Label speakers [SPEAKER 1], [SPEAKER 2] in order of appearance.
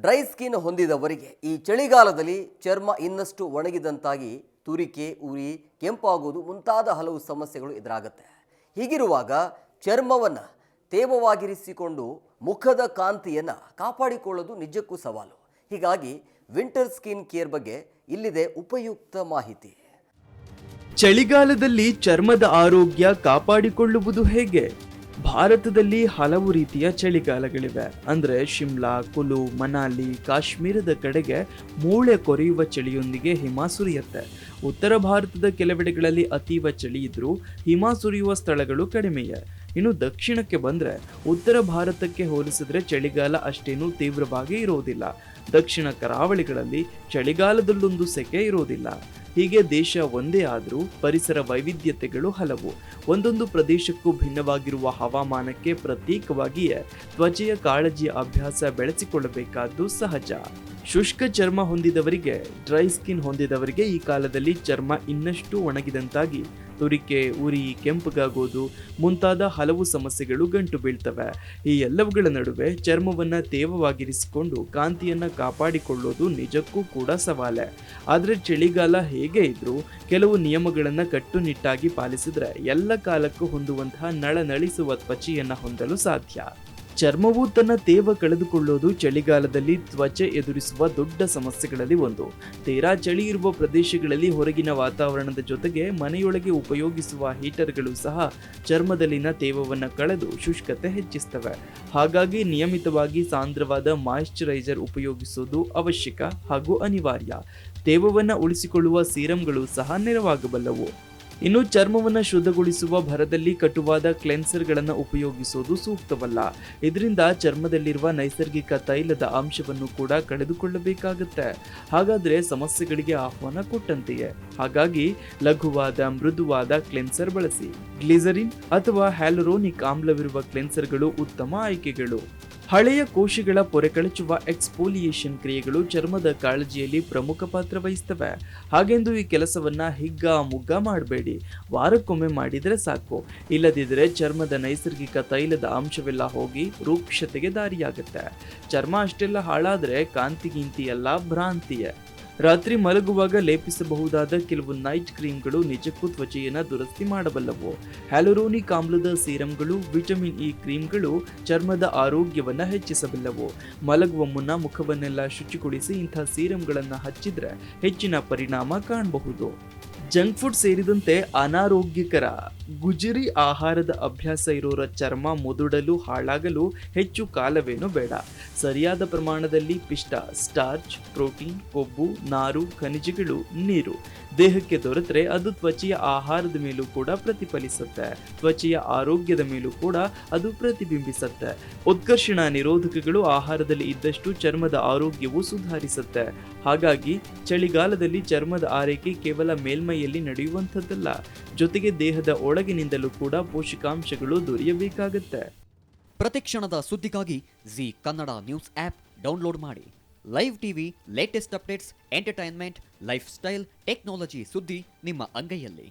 [SPEAKER 1] Dry skin ಹೊಂದಿದವರಿಗೆ ಈ ಚಳಿಗಾಲದಲ್ಲಿ ಚರ್ಮ ಇನ್ನಷ್ಟು ಒಣಗಿದಂತಾಗಿ ತುರಿಕೆ, ಉರಿ, ಕೆಂಪಾಗುವುದು ಮುಂತಾದ ಹಲವು ಸಮಸ್ಯೆಗಳು ಎದುರಾಗುತ್ತೆ. ಹೀಗಿರುವಾಗ ಚರ್ಮವನ್ನು ತೇವವಾಗಿರಿಸಿಕೊಂಡು ಮುಖದ ಕಾಂತಿಯನ್ನು ಕಾಪಾಡಿಕೊಳ್ಳೋದು ನಿಜಕ್ಕೂ ಸವಾಲು. ಹೀಗಾಗಿ ವಿಂಟರ್ ಸ್ಕಿನ್ ಕೇರ್ ಬಗ್ಗೆ ಇಲ್ಲಿದೆ ಉಪಯುಕ್ತ ಮಾಹಿತಿ.
[SPEAKER 2] ಚಳಿಗಾಲದಲ್ಲಿ ಚರ್ಮದ ಆರೋಗ್ಯ ಕಾಪಾಡಿಕೊಳ್ಳುವುದು ಹೇಗೆ? ಭಾರತದಲ್ಲಿ ಹಲವು ರೀತಿಯ ಚಳಿಗಾಲಗಳಿವೆ. ಅಂದ್ರೆ ಶಿಮ್ಲಾ, ಕುಲು, ಮನಾಲಿ, ಕಾಶ್ಮೀರದ ಕಡೆಗೆ ಮೂಳೆ ಕೊರೆಯುವ ಚಳಿಯೊಂದಿಗೆ ಹಿಮ ಸುರಿಯುತ್ತೆ. ಉತ್ತರ ಭಾರತದ ಕೆಲವೆಡೆಗಳಲ್ಲಿ ಅತೀವ ಚಳಿ ಇದ್ರೂ ಹಿಮ ಸುರಿಯುವ ಸ್ಥಳಗಳು ಕಡಿಮೆಯೇ. ಇನ್ನು ದಕ್ಷಿಣಕ್ಕೆ ಬಂದ್ರೆ ಉತ್ತರ ಭಾರತಕ್ಕೆ ಹೋಲಿಸಿದ್ರೆ ಚಳಿಗಾಲ ಅಷ್ಟೇನು ತೀವ್ರವಾಗಿ ಇರೋದಿಲ್ಲ. ದಕ್ಷಿಣ ಕರಾವಳಿಗಳಲ್ಲಿ ಚಳಿಗಾಲದಲ್ಲೊಂದು ಸೆಕೆ ಇರೋದಿಲ್ಲ. ಹೀಗೆ ದೇಶ ಒಂದೇ ಆದರೂ ಪರಿಸರ ವೈವಿಧ್ಯತೆಗಳು ಹಲವು. ಒಂದೊಂದು ಪ್ರದೇಶಕ್ಕೂ ಭಿನ್ನವಾಗಿರುವ ಹವಾಮಾನಕ್ಕೆ ಪ್ರತ್ಯೇಕವಾಗಿಯೇ ತ್ವಚೆಯ ಕಾಳಜಿಯ ಅಭ್ಯಾಸ ಬೆಳೆಸಿಕೊಳ್ಳಬೇಕಾದ್ದು ಸಹಜ. ಶುಷ್ಕ ಚರ್ಮ ಹೊಂದಿದವರಿಗೆ, ಡ್ರೈ ಸ್ಕಿನ್ ಹೊಂದಿದವರಿಗೆ ಈ ಕಾಲದಲ್ಲಿ ಚರ್ಮ ಇನ್ನಷ್ಟು ಒಣಗಿದಂತಾಗಿ ತುರಿಕೆ, ಉರಿ, ಕೆಂಪಗಾಗೋದು ಮುಂತಾದ ಹಲವು ಸಮಸ್ಯೆಗಳು ಗಂಟು ಬೀಳ್ತವೆ. ಈ ಎಲ್ಲವುಗಳ ನಡುವೆ ಚರ್ಮವನ್ನು ತೇವವಾಗಿರಿಸಿಕೊಂಡು ಕಾಂತಿಯನ್ನು ಕಾಪಾಡಿಕೊಳ್ಳೋದು ನಿಜಕ್ಕೂ ಕೂಡ ಸವಾಲೆ. ಆದರೆ ಚಳಿಗಾಲ ಹೇಗೆ ಇದ್ರೂ ಕೆಲವು ನಿಯಮಗಳನ್ನು ಕಟ್ಟುನಿಟ್ಟಾಗಿ ಪಾಲಿಸಿದರೆ ಎಲ್ಲ ಕಾಲಕ್ಕೂ ಹೊಂದುವಂತಹ ನಳನಳಿಸುವ ತ್ವಚೆಯನ್ನು ಹೊಂದಲು ಸಾಧ್ಯ. ಚರ್ಮವು ತನ್ನ ತೇವ ಕಳೆದುಕೊಳ್ಳೋದು ಚಳಿಗಾಲದಲ್ಲಿ ತ್ವಚೆ ಎದುರಿಸುವ ದೊಡ್ಡ ಸಮಸ್ಯೆಗಳಲ್ಲಿ ಒಂದು. ತೀರಾ ಚಳಿ ಇರುವ ಪ್ರದೇಶಗಳಲ್ಲಿ ಹೊರಗಿನ ವಾತಾವರಣದ ಜೊತೆಗೆ ಮನೆಯೊಳಗೆ ಉಪಯೋಗಿಸುವ ಹೀಟರ್ಗಳು ಸಹ ಚರ್ಮದಲ್ಲಿನ ತೇವವನ್ನು ಕಳೆದು ಶುಷ್ಕತೆ ಹೆಚ್ಚಿಸ್ತವೆ. ಹಾಗಾಗಿ ನಿಯಮಿತವಾಗಿ ಸಾಂದ್ರವಾದ ಮಾಯಿಶ್ಚರೈಸರ್ ಉಪಯೋಗಿಸುವುದು ಅವಶ್ಯಕ ಹಾಗೂ ಅನಿವಾರ್ಯ. ತೇವವನ್ನು ಉಳಿಸಿಕೊಳ್ಳುವ ಸೀರಂಗಳು ಸಹ ನೆರವಾಗಬಲ್ಲವು. ಇನ್ನು ಚರ್ಮವನ್ನು ಶುದ್ಧಗೊಳಿಸುವ ಭರದಲ್ಲಿ ಕಟುವಾದ ಕ್ಲೆನ್ಸರ್ಗಳನ್ನು ಉಪಯೋಗಿಸುವುದು ಸೂಕ್ತವಲ್ಲ. ಇದರಿಂದ ಚರ್ಮದಲ್ಲಿರುವ ನೈಸರ್ಗಿಕ ತೈಲದ ಅಂಶವನ್ನು ಕೂಡ ಕಳೆದುಕೊಳ್ಳಬೇಕಾಗುತ್ತೆ. ಹಾಗಾದರೆ ಸಮಸ್ಯೆಗಳಿಗೆ ಆಹ್ವಾನ ಕೊಟ್ಟಂತೆಯೇ? ಹಾಗಾಗಿ ಲಘುವಾದ, ಮೃದುವಾದ ಕ್ಲೆನ್ಸರ್ ಬಳಸಿ. ಗ್ಲಿಸರಿನ್ ಅಥವಾ ಹ್ಯಾಲರೋನಿಕ್ ಆಮ್ಲವಿರುವ ಕ್ಲೆನ್ಸರ್ಗಳು ಉತ್ತಮ ಆಯ್ಕೆಗಳು. ಹಳೆಯ ಕೋಶಗಳ ಪೊರೆಕಳಚುವ ಎಕ್ಸ್ಪೋಲಿಯೇಷನ್ ಕ್ರಿಯೆಗಳು ಚರ್ಮದ ಕಾಳಜಿಯಲ್ಲಿ ಪ್ರಮುಖ ಪಾತ್ರ ವಹಿಸ್ತವೆ. ಹಾಗೆಂದು ಈ ಕೆಲಸವನ್ನ ಹಿಗ್ಗ ಮುಗ್ಗ ಮಾಡಬೇಡಿ. ವಾರಕ್ಕೊಮ್ಮೆ ಮಾಡಿದರೆ ಸಾಕು. ಇಲ್ಲದಿದ್ದರೆ ಚರ್ಮದ ನೈಸರ್ಗಿಕ ತೈಲದ ಅಂಶವೆಲ್ಲ ಹೋಗಿ ರೂಕ್ಷತೆಗೆ ದಾರಿಯಾಗುತ್ತೆ. ಚರ್ಮ ಅಷ್ಟೆಲ್ಲ ಹಾಳಾದ್ರೆ ಕಾಂತಿಗಿಂತಿ ಎಲ್ಲ ಭ್ರಾಂತಿಯೇ. ರಾತ್ರಿ ಮಲಗುವಾಗ ಲೇಪಿಸಬಹುದಾದ ಕೆಲವು ನೈಟ್ ಕ್ರೀಮ್ಗಳು ನಿಜಕ್ಕೂ ತ್ವಚೆಯನ್ನು ದುರಸ್ತಿ ಮಾಡಬಲ್ಲವು. ಹ್ಯಾಲೋರೋನಿಕ್ ಆಮ್ಲದ ಸೀರಂಗಳು, ವಿಟಮಿನ್ ಇ ಕ್ರೀಮ್ಗಳು ಚರ್ಮದ ಆರೋಗ್ಯವನ್ನು ಹೆಚ್ಚಿಸಬಲ್ಲವು. ಮಲಗುವ ಮುನ್ನ ಮುಖವನ್ನೆಲ್ಲ ಶುಚಿಗೊಳಿಸಿ ಇಂಥ ಸೀರಂಗಳನ್ನು ಹಚ್ಚಿದ್ರೆ ಹೆಚ್ಚಿನ ಪರಿಣಾಮ ಕಾಣಬಹುದು. ಜಂಕ್ ಫುಡ್ ಸೇರಿದಂತೆ ಅನಾರೋಗ್ಯಕರ ಗುಜರಿ ಆಹಾರದ ಅಭ್ಯಾಸ ಇರೋರ ಚರ್ಮ ಮುದುಡಲು ಹಾಳಾಗಲು ಹೆಚ್ಚು ಕಾಲವೇನು ಬೇಡ. ಸರಿಯಾದ ಪ್ರಮಾಣದಲ್ಲಿ ಪಿಷ್ಟ, ಸ್ಟಾರ್ಚ್, ಪ್ರೋಟೀನ್, ಕೊಬ್ಬು, ನಾರು, ಖನಿಜಗಳು, ನೀರು. ದೇಹಕ್ಕೆ ದೊರೆತರೆ ಅದು ತ್ವಚೆಯ ಆಹಾರದ ಮೇಲೂ ಕೂಡ ಪ್ರತಿಫಲಿಸುತ್ತೆ. ತ್ವಚೆಯ ಆರೋಗ್ಯದ ಮೇಲೂ ಕೂಡ ಅದು ಪ್ರತಿಬಿಂಬಿಸುತ್ತೆ. ಉತ್ಕರ್ಷಣ ನಿರೋಧಕಗಳು ಆಹಾರದಲ್ಲಿ ಇದ್ದಷ್ಟು ಚರ್ಮದ ಆರೋಗ್ಯವು ಸುಧಾರಿಸುತ್ತೆ. ಹಾಗಾಗಿ ಚಳಿಗಾಲದಲ್ಲಿ ಚರ್ಮದ ಆರೈಕೆ ಕೇವಲ ಮೇಲ್ಮೈಯಲ್ಲಿ ನಡೆಯುವಂಥದ್ದಲ್ಲ. ಜೊತೆಗೆ ದೇಹದ ಒಳಗಿನಿಂದಲೂ ಕೂಡ ಪೋಷಕಾಂಶಗಳು ಪ್ರತಿ
[SPEAKER 3] ಪ್ರತಿಕ್ಷಣದ ಸುದ್ದಿಗಾಗಿ Zee Kannada news app download ಮಾಡಿ. Live TV latest updates entertainment lifestyle technology ಸುದ್ದಿ ನಿಮ್ಮ ಅಂಗೈಯಲ್ಲಿ.